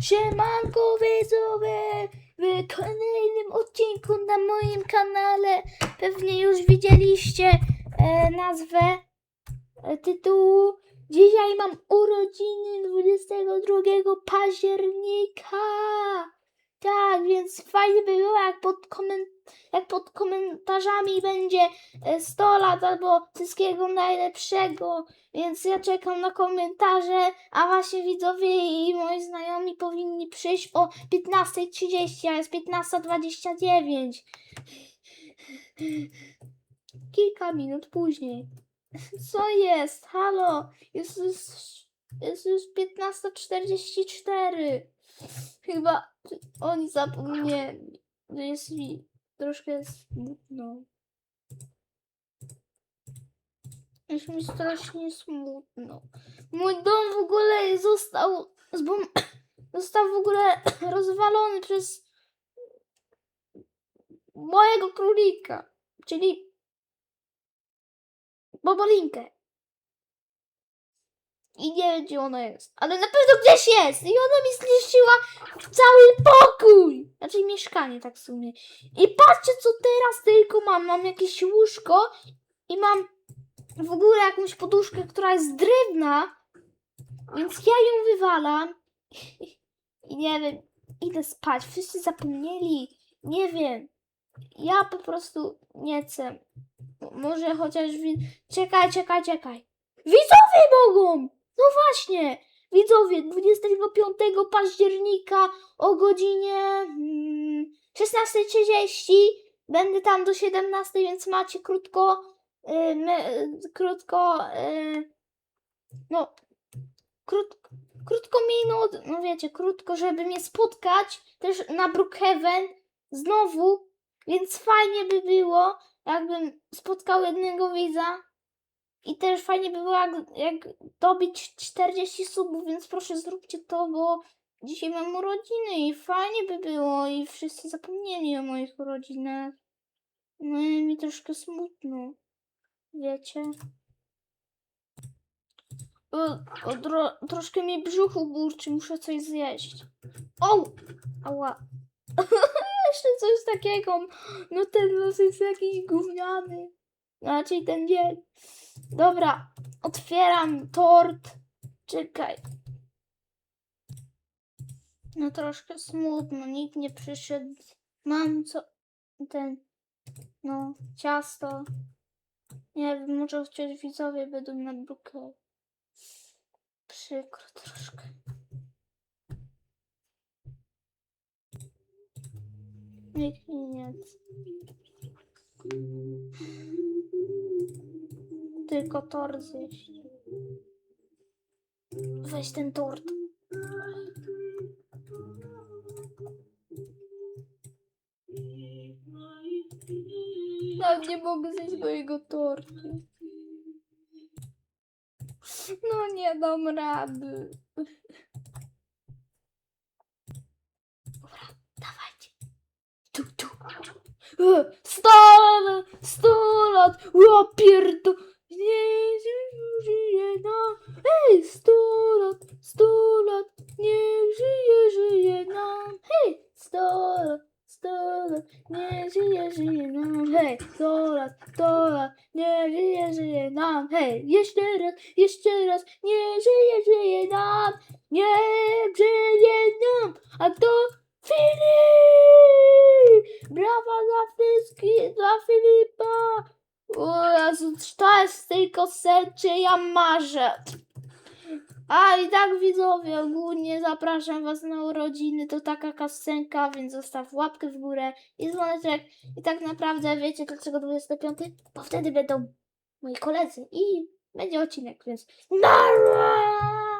Siemanko widzowie! W kolejnym odcinku na moim kanale pewnie już widzieliście e, nazwę e, tytułu. Dzisiaj mam urodziny 22 października. Więc fajnie by było jak pod, koment- jak pod komentarzami będzie e, 100 lat albo wszystkiego najlepszego. Więc ja czekam na komentarze, a właśnie widzowie i moi znajomi powinni przyjść o 15.30, a jest 15.29. Kilka minut później. Co jest? Halo? Jest już, jest już 15.44. Chyba oni zapomnieli. że Jest mi troszkę smutno. Jest mi strasznie smutno. Mój dom w ogóle został zbom... został w ogóle rozwalony przez mojego królika, czyli Bobolinkę. I nie wiem, gdzie ona jest. Ale na pewno gdzieś jest! I ona mi zniszczyła cały pokój! Znaczy mieszkanie, tak w sumie. I patrzcie, co teraz tylko mam. Mam jakieś łóżko i mam w ogóle jakąś poduszkę, która jest drewna, więc ja ją wywalam i nie wiem, idę spać. Wszyscy zapomnieli, nie wiem. Ja po prostu nie chcę. Może chociaż Czekaj, czekaj, czekaj. Widzowie mogą! No właśnie! Widzowie, 25 października o godzinie mm, 16.30 będę tam do 17, więc macie krótko y, my, y, krótko, y, no, krót, krótko minut, no wiecie, krótko, żeby mnie spotkać też na Brookhaven znowu, więc fajnie by było, jakbym spotkał jednego widza i też fajnie by było, jak, jak dobić 40 subów, więc proszę zróbcie to, bo dzisiaj mam urodziny i fajnie by było i wszyscy zapomnieli o moich urodzinach. No i mi troszkę smutno. Wiecie? O, o, dro, troszkę mi brzuchu burczy, muszę coś zjeść. O! Ała. Jeszcze coś takiego. No ten los jest jakiś gówniany. Raczej ten dzień. Dobra, otwieram tort. Czekaj. No troszkę smutno, nikt nie przyszedł. Mam co... ten... no, ciasto. Nie wiem, może chociaż widzowie będą na. Przykro troszkę. Nikt nie chce. Tylko tort zjeść. Weź ten tort. Nawet nie mogę zjeść mojego tortu. No nie dam rady. Dobra, dawajcie. Tu, tu. Sto lat, sto lat, nie żyje, żyje nam. Hej, sto lat, sto lat, nie żyje, żyje nam. Hej, jeszcze raz, jeszcze raz, nie żyje, żyje nam. Nie żyje nam. A to Filip! Brawa dla wszystkich, dla Filipa! O Jezu, to jest tylko serce, ja marzę. A i tak widzowie, ogólnie zapraszam was na urodziny, to taka kasenka, więc zostaw łapkę w górę i dzwoneczek. I tak naprawdę wiecie dlaczego 25? Bo wtedy będą moi koledzy i będzie odcinek, więc nara!